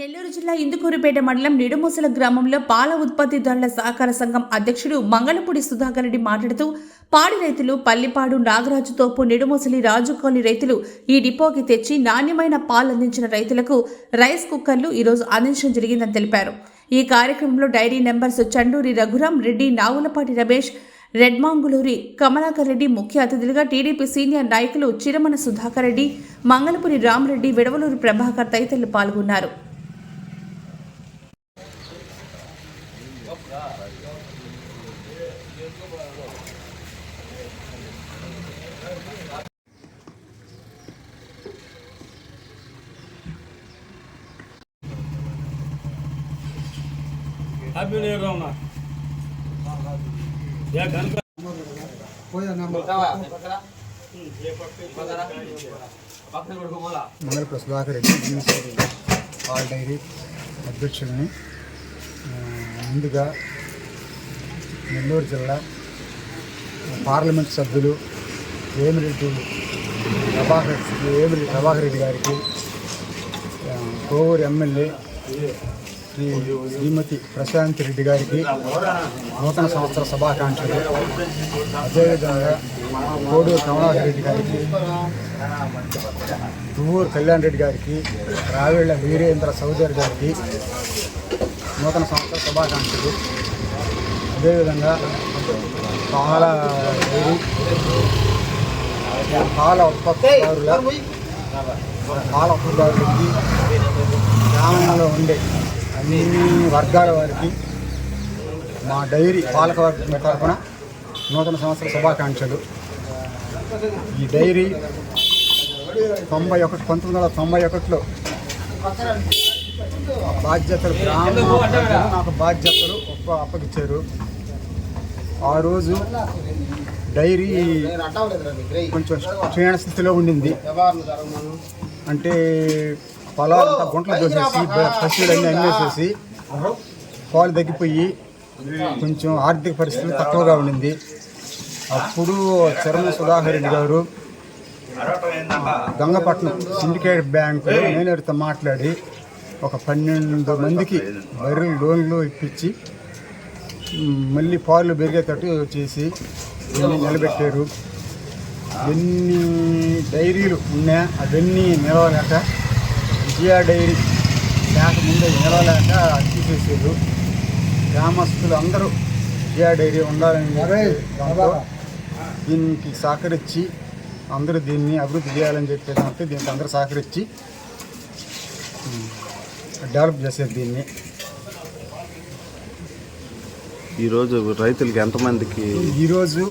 నెల్లూరు జిల్లా ఇందుకూరుపేట మండలం నిడుముసల గ్రామంలో పాల ఉత్పత్తిదారుల సహకార సంఘం అధ్యక్షుడు మంగళపూడి సుధాకర్ రెడ్డి మాట్లాడుతూ పాడి రైతులు పల్లిపాడు నాగరాజు తోపు నిడుముసలి రాజుకోలి రైతులు ఈ డిపోకి తెచ్చి నాణ్యమైన పాలు అందించిన రైతులకు రైస్ కుక్కర్లు ఈరోజు అందించడం జరిగిందని తెలిపారు. ఈ కార్యక్రమంలో డైరీ నెంబర్స్ చండూరి రఘురాం రెడ్డి నాగులపాటి రమేష్ రెడ్మాంగులూరి కమలాకర్ రెడ్డి ముఖ్య అతిథులుగా టీడీపీ సీనియర్ నాయకులు చిరమణ సుధాకర్ రెడ్డి మంగళపురి రామరెడ్డి విడవలూరు ప్రభాకర్ తదితరులు పాల్గొన్నారు. హ్యాపీ న్యూ ఇయర్ రావునా యా కనుక మంగళపుర సుధాకర్ రెడ్డి జీవిశ్వరి పాల్ డైరీ అధ్యక్షుడిని ఆ, ముందుగా నెల్లూరు జిల్లా పార్లమెంట్ సభ్యులు వేమిరెడ్డి ప్రభాకర్ వేమిరెడ్డి ప్రభాకర్ రెడ్డి గారికి కోవూరు ఎమ్మెల్యే శ్రీ శ్రీమతి ప్రశాంత్ రెడ్డి గారికి నూతన సంవత్సర శుభాకాంక్షలు. అదేవిధంగా కోడూరు కమలాకర్ రెడ్డి గారికి తువ్వూరు కళ్యాణ్ రెడ్డి గారికి రావేళ్ళ వీరేంద్ర సౌదర్ గారికి నూతన సంవత్సర శుభాకాంక్షలు. అదేవిధంగా పాల డైరీ పాల ఉత్పత్తిదారుల పాల ఉత్పత్తిదారులకి గ్రామంలో ఉండే అన్ని వర్గాల వారికి మా డైరీ పాలక వర్గం తరఫున నూతన సంవత్సర శుభాకాంక్షలు. ఈ డైరీ తొంభై ఒకటి పంతొమ్మిది వందల తొంభై ఒకటిలో బాధ్యతలు గ్రామ నాకు బాధ్యతలు అప్పగిచ్చారు. ఆ రోజు డైరీ కొంచెం క్షీణ స్థితిలో ఉండింది. అంటే పొలాలంతా గుంటలు దోసేసి పశువులన్నీ అమ్మేసేసి పాలు తగ్గిపోయి కొంచెం ఆర్థిక పరిస్థితులు తక్కువగా ఉండింది. అప్పుడు చరణ సుధాకర్ రెడ్డి గారు గంగపట్నం సిండికేట్ బ్యాంకు మేనేజర్తో మాట్లాడి ఒక పన్నెండు మందికి బర్రెలు లోన్లు ఇప్పించి మళ్ళీ పాలు పెరిగేటట్టు చేసి దీన్ని నిలబెట్టారు. ఎన్ని డైరీలు ఉన్నాయా అవన్నీ నిలవలేక విజయ డైరీ శాఖ ముందే నిలవలేక తీసేసారు గ్రామస్తులు అందరూ విజయ డైరీ ఉండాలని దీనికి సహకరించి అందరూ దీన్ని అభివృద్ధి చేయాలని చెప్పేసి దీనికి అందరూ సహకరించి డెవలప్ చేసేది దీన్ని. ఈరోజు రైతులకి ఎంతమందికి ఈరోజు